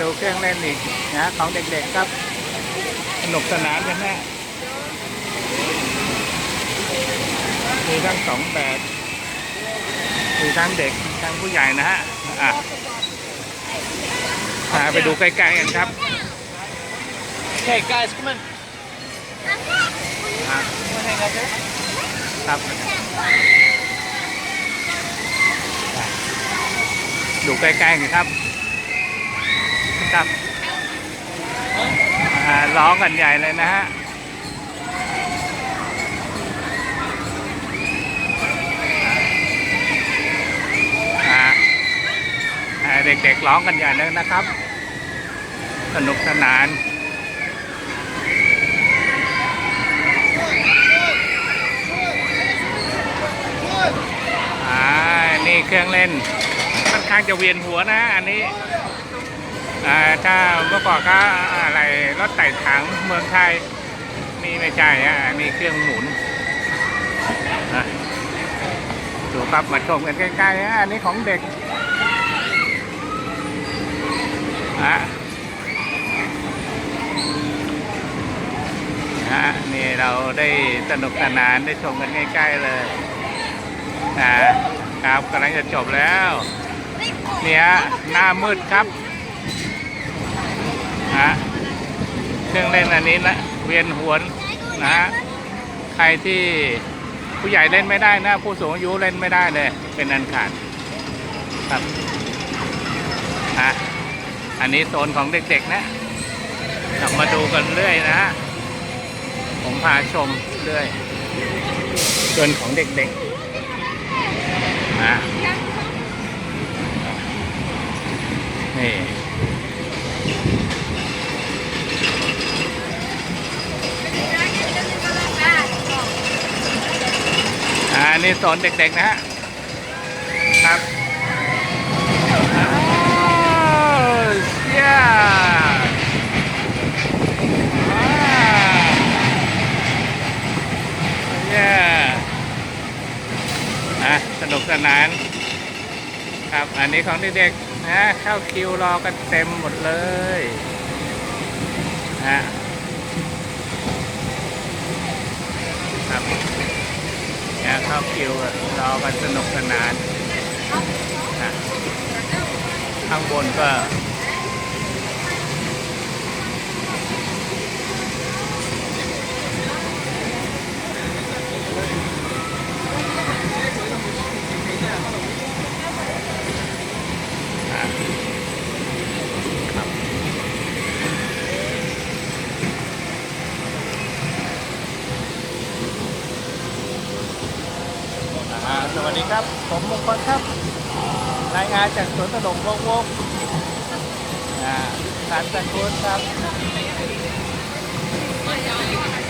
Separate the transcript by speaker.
Speaker 1: ดูเครื่องเล่นอีกนะของเด็กๆครับสนุกสนานกันนะมีทั้งสองแบบมีทั้งเด็กทั้งผู้ใหญ่นะฮะอะพาไปดูใกล้ๆกันครับ
Speaker 2: Okay, guys, come on.
Speaker 1: อะ
Speaker 2: Come on, hang out there.
Speaker 1: ครับดูใกล้ๆกันครับ ครับร้องกันใหญ่เลยนะฮะเด็กๆร้องกันใหญ่เลยนะครับ สนุกสนานนี่เครื่องเล่นค่อนข้างจะเวียนหัวนะอันนี้ ถ้าเมื่อก่อนก็อะไรรถไต่ถังเมืองไทยนี่ไม่ใช่ฮะมีเครื่องหมุนอะดูครับมาชมกันใกล้ๆฮะอันนี้ของเด็กอะฮะนี่เราได้สนุกสนานได้ชมกันใกล้ๆเลยนะครับกำลังจะจบแล้วเนี่ยหน้ามืดครับะ เครื่องเล่นอันนี้นะเวียนหัวนะฮะใครที่ผู้ใหญ่เล่นไม่ได้นะ ผู้สูงอายุเล่นไม่ได้เลย เป็นอันขาดครับฮะอันนี้โซนของเด็กๆนะกลับมาดูกันเรื่อยนะฮะผมพาชมเรื่อยส่วนของเด็กๆนะนี่ อ่านี่สอนเด็กๆนะฮะครับเยอ่าเชี่ยนะสนุกสนาน ครับ อันนี้ของเด็กๆนะเข้าคิวรอกันเต็มหมดเลยนะครับิวรอกันสนุกสนานข้างบนก็ สวัสดีครับ ผมมงคลครับ รายงานจากสวนสนมวงวงสารจันทร์ครับ